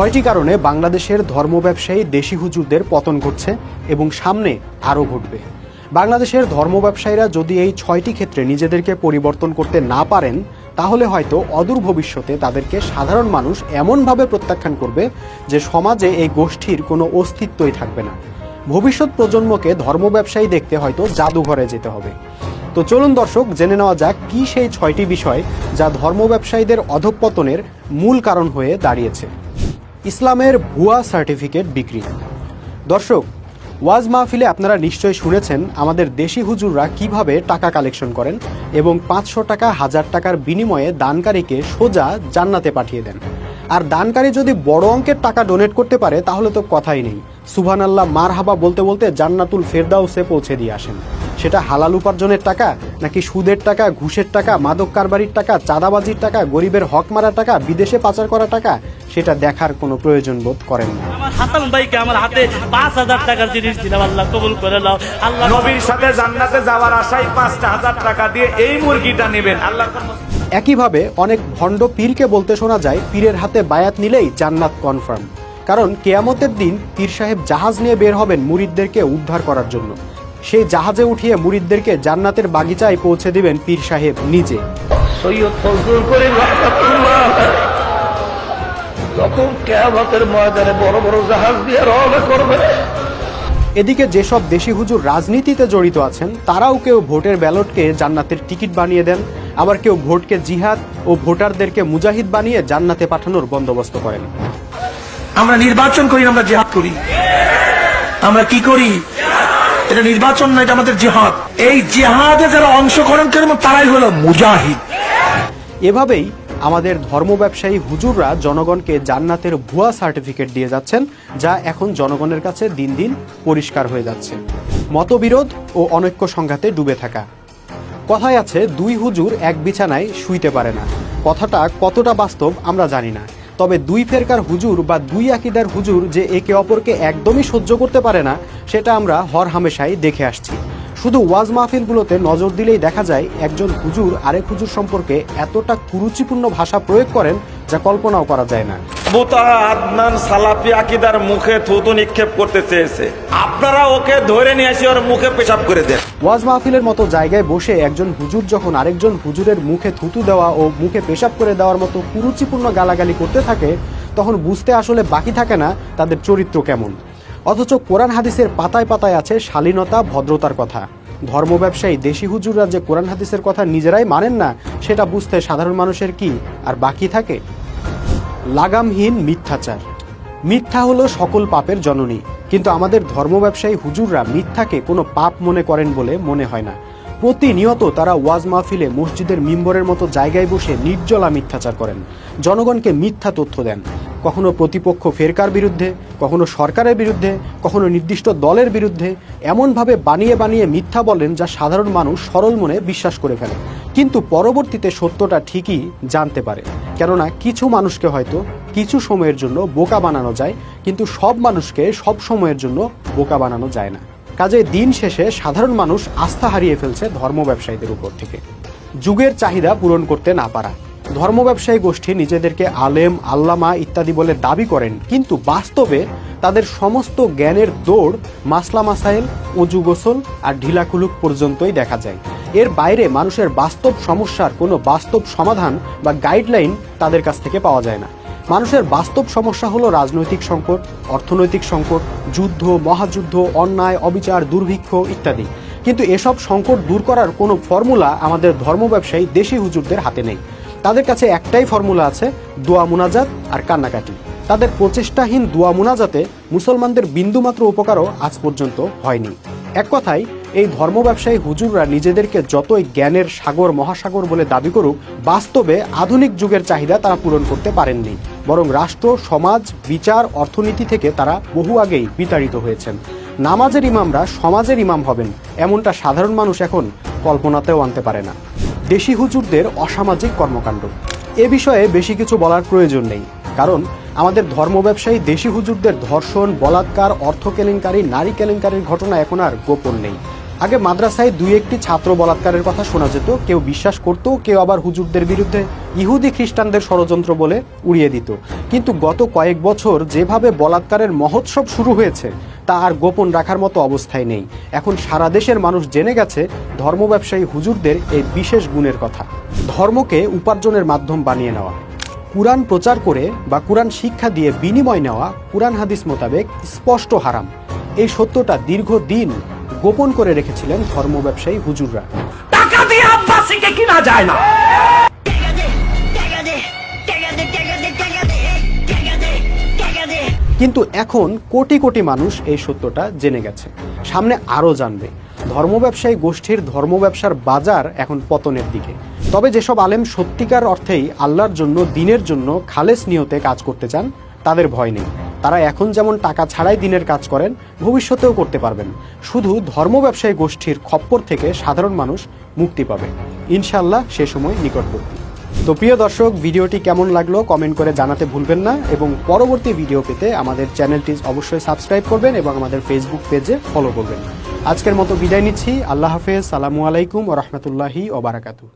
ছয়টি কারণে বাংলাদেশের ধর্ম ব্যবসায়ী দেশি হুজুরদের পতন ঘটছে এবং সামনে আরও ঘটবে। বাংলাদেশের ধর্ম ব্যবসায়ীরা যদি এই ছয়টি ক্ষেত্রে নিজেদেরকে পরিবর্তন করতে না পারেন, তাহলে হয়তো অদূর ভবিষ্যতে তাদেরকে সাধারণ মানুষ এমনভাবে প্রত্যাখ্যান করবে যে সমাজে এই গোষ্ঠীর কোনো অস্তিত্বই থাকবে না। ভবিষ্যৎ প্রজন্মকে ধর্ম ব্যবসায়ী দেখতে হয়তো জাদুঘরে যেতে হবে। তো চলুন দর্শক, জেনে নেওয়া যাক কি সেই ছয়টি বিষয় যা ধর্ম ব্যবসায়ীদের অধঃপতনের মূল কারণ হয়ে দাঁড়িয়েছে। ইসলামের ভুয়া সার্টিফিকেট বিক্রি। দর্শক, ওয়াজ মাহফিলে আপনারা নিশ্চয়ই শুনেছেন আমাদের দেশি হুজুররা কীভাবে টাকা কালেকশন করেন এবং পাঁচশো টাকা, হাজার টাকার বিনিময়ে দানকারীকে সোজা জান্নাতে পাঠিয়ে দেন। আর দানকারী যদি বড় অঙ্কের টাকা ডোনেট করতে পারে, তাহলে তো কথাই নেই। সুবহান আল্লাহ মার হাবা বলতে বলতে জান্নাতুল ফেরদাউসে পৌঁছে দিয়ে আসেন। সেটা হালাল উপার্জনের টাকা নাকি সুদের টাকা ঘুষের টাকা মাদক কারবারির টাকা চাঁদাবাজির টাকা গরিবের হক মারা টাকা বিদেশে পাচার করা টাকা সেটা দেখার কোনো প্রয়োজন বোধ করেন না। আমার হাসান ভাইকে আমার হাতে পাঁচ হাজার টাকার জিনিস দিলাম আল্লাহ কবুল করে নাও। আল্লাহ নবীর সাথে জান্নাতে যাওয়ার আশায় পাঁচটা হাজার টাকা দিয়ে এই মুরগিটা নেবেন। আল্লাহ একইভাবে অনেক ভণ্ড পীরকে বলতে শোনা যায় পীরের হাতে বায়াত নিলেই জান্নাত কনফার্ম। কারণ কেয়ামতের দিন পীর সাহেব জাহাজ নিয়ে বের হবেন মুরিদদেরকে উদ্ধার করার জন্য। সেই জাহাজে উঠিয়ে মুরিদদেরকে জান্নাতের বাগিচায় পৌঁছে দিবেন পীর সাহেব নিজে। সৈয়দ ফজলুল করিম রহমাতুল্লাহ কেয়ামতের ময়দানে বড় বড় জাহাজ দিয়ে রওনা করবে। এদিকে যেসব দেশি হুজুর রাজনীতিতে জড়িত আছেন তারাও কেউ ভোটের ব্যালটকে জান্নাতের টিকিট বানিয়ে দেন আবার কেউ ভোটকে জিহাদ ও ভোটারদেরকে মুজাহিদ বানিয়ে জান্নাতে পাঠানোর বন্দোবস্ত করেন। আমরা নির্বাচন করি, আমরা জেহাদ করি। আমরা কি করি? এটা নির্বাচন না এটা আমাদের জেহাদ। এই জেহাদে যারা অংশগ্রহণ করবে তারাই হলো মুজাহিদ। এভাবেই আমাদের ধর্ম ব্যবসায়ী হুজুররা জনগণকে জান্নাতের ভুয়া সার্টিফিকেট দিয়ে যাচ্ছেন, যা এখন জনগণের কাছে দিন দিন পরিষ্কার হয়ে যাচ্ছে। মতবিরোধ ও অনৈক্য সংঘাতে ডুবে থাকা। কথায় আছে, দুই হুজুর এক বিছানায় শুইতে পারে না। কথাটা কতটা বাস্তব আমরা জানি না। তবে দুই ফেরকার হুজুর বা দুই আকিদার হুজুর যে একে অপরকে একদমই সহ্য করতে পারে না, সেটা আমরা হর হামেশাই দেখে আসছি। শুধু ওয়াজ মাহফিলগুলোতে নজর দিলেই দেখা যায় একজন হুজুর আরেক হুজুর সম্পর্কে এতটা কুরুচিপূর্ণ ভাষা প্রয়োগ করেন যা কল্পনাও করা যায় না। আদনান মুখে নিক্ষেপ করতে চেয়েছে। আপনারা ওকে ধরে নিয়ে ওর মুখে পেশাব করে ওয়াজ মাহফিলের মতো জায়গায় বসে একজন হুজুর যখন আরেকজন হুজুরের মুখে থুতু দেওয়া ও মুখে পেশাব করে দেওয়ার মতো কুরুচিপূর্ণ গালাগালি করতে থাকে, তখন বুঝতে আসলে বাকি থাকে না তাদের চরিত্র কেমন। অথচ কোরআন হাদিসের পাতায় পাতায় আছে শালীনতা, ভদ্রতার কথা। ধর্ম ব্যবসায়ী, দেশি হুজুররা যে কোরআন হাদিসের কথা নিজেরাই মানেন না, সেটা বুঝতে সাধারণ মানুষের কি আর বাকি থাকে? লাগামহীন মিথ্যাচার। মিথ্যা হলো সকল পাপের জননী, কিন্তু আমাদের ধর্ম ব্যবসায়ী হুজুররা মিথ্যাকে কোনো পাপ মনে করেন বলে মনে হয় না। প্রতিনিয়ত তারা ওয়াজ মাহফিলে মসজিদের মিম্বরের মতো জায়গায় বসে নির্জলা মিথ্যাচার করেন। জনগণকে মিথ্যা তথ্য দেন। কখনো প্রতিপক্ষ ফেরকার বিরুদ্ধে, কখনো সরকারের বিরুদ্ধে, কখনো নির্দিষ্ট দলের বিরুদ্ধে এমনভাবে বানিয়ে বানিয়ে মিথ্যা বলেন যা সাধারণ মানুষ সরল মনে বিশ্বাস করে ফেলে। কিন্তু পরবর্তীতে সত্যটা ঠিকই জানতে পারে। কেননা কিছু মানুষকে হয়তো কিছু সময়ের জন্য বোকা বানানো যায়, কিন্তু সব মানুষকে সব সময়ের জন্য বোকা বানানো যায় না। কাজে দিন শেষে সাধারণ মানুষ আস্থা হারিয়ে ফেলছে ধর্ম ব্যবসায়ীদের উপর থেকে। যুগের চাহিদা পূরণ করতে না পারা। ধর্ম ব্যবসায়ী গোষ্ঠী নিজেদেরকে আলেম, আল্লামা ইত্যাদি বলে দাবি করেন, কিন্তু বাস্তবে তাদের সমস্ত জ্ঞানের দৌড় মাসলা মাসাইল অজু গোসল আর ঢিলাকুলুক পর্যন্তই দেখা যায়। এর বাইরে মানুষের বাস্তব সমস্যার কোনো বাস্তব সমাধান বা গাইডলাইন তাদের কাছ থেকে পাওয়া যায় না। মানুষের বাস্তব সমস্যা হলো রাজনৈতিক সংকট, অর্থনৈতিক সংকট, যুদ্ধ, মহাযুদ্ধ, অন্যায়, অবিচার, দুর্ভিক্ষ ইত্যাদি। কিন্তু এসব সংকট দূর করার কোনো ফর্মুলা আমাদের ধর্ম ব্যবসায়ী দেশি হুজুরদের হাতে নেই। তাদের কাছে একটাই ফর্মুলা আছে, দোয়া মুনাজাত আর কান্নাকাটি। তাদের প্রচেষ্টাহীন দোয়া মুনাজাতে মুসলমানদের বিন্দুমাত্র উপকারও আজ পর্যন্ত হয়নি। এক কথায়, এই ধর্ম ব্যবসায়ী হুজুররা নিজেদেরকে যতই জ্ঞানের সাগর, মহাসাগর বলে দাবি করুক, বাস্তবে আধুনিক যুগের চাহিদা তারা পূরণ করতে পারেননি। বরং রাষ্ট্র, সমাজ, বিচার, অর্থনীতি থেকে তারা বহু আগেই বিতাড়িত হয়েছেন। নামাজের ইমামরা সমাজের ইমাম হবেন, এমনটা সাধারণ মানুষ এখন কল্পনাতেও আনতে পারে না। দেশি হুজুরদের অসামাজিক কর্মকাণ্ড। এ বিষয়ে বেশি কিছু বলার প্রয়োজন নেই, কারণ আমাদের ধর্ম ব্যবসায়ী দেশি হুজুরদের ধর্ষণ, বলাৎকার, অর্থ কেলেঙ্কারি, নারী কেলেঙ্কারির ঘটনা এখন আর গোপন নেই। আগে মাদ্রাসায় দুই একটি ছাত্র বলাৎকারের কথা শোনা যেত, কেউ বিশ্বাস করত, কেউ আবার হুজুরদের বিরুদ্ধে ইহুদি খ্রিস্টানদের ষড়যন্ত্র বলে উড়িয়ে দিত। কিন্তু গত কয়েক বছর যেভাবে বলাৎকারের মহোৎসব শুরু হয়েছে তা আর গোপন রাখার মতো অবস্থায় নেই। এখন সারা দেশের মানুষ জেনে গেছে ধর্ম ব্যবসায়ী হুজুরদের এই বিশেষ গুণের কথা। ধর্মকে উপার্জনের মাধ্যম বানিয়ে নেওয়া। কুরআন প্রচার করে বা কুরআন শিক্ষা দিয়ে বিনিময় নেওয়া কুরআন হাদিস মোতাবেক স্পষ্ট হারাম। এই সত্যটা দীর্ঘদিন গোপন করে রেখেছিলেন ধর্ম ব্যবসায়ী হুজুররা। টাকা দিয়ে কিনা যায় না। কিন্তু এখন কোটি কোটি মানুষ এই সত্যটা জেনে গেছে। সামনে আরও জানবে, ধর্ম ব্যবসায়ী গোষ্ঠীর ধর্ম ব্যবসার বাজার এখন পতনের দিকে। তবে যেসব আলেম সত্যিকার অর্থেই আল্লাহর জন্য, দিনের জন্য খালেস নিয়তে কাজ করতে চান, তাদের ভয় নেই। তারা এখন যেমন টাকা ছাড়াই দিনের কাজ করেন, ভবিষ্যতেও করতে পারবেন। শুধু ধর্ম ব্যবসায়ী গোষ্ঠীর খপ্পর থেকে সাধারণ মানুষ মুক্তি পাবে। ইনশাল্লাহ সে সময় নিকটবর্তী। তো প্রিয় দর্শক, ভিডিওটি কেমন লাগল কমেন্ট করে জানাতে ভুলবেন না এবং পরবর্তী ভিডিও পেতে আমাদের চ্যানেলটি অবশ্যই সাবস্ক্রাইব করবেন এবং আমাদের ফেসবুক পেজে ফলো করবেন। আজকের মতো বিদায় নিচ্ছি। আল্লাহ হাফেজ। সালামু আলাইকুম ও রহমতুল্লাহি ওবারাকাতু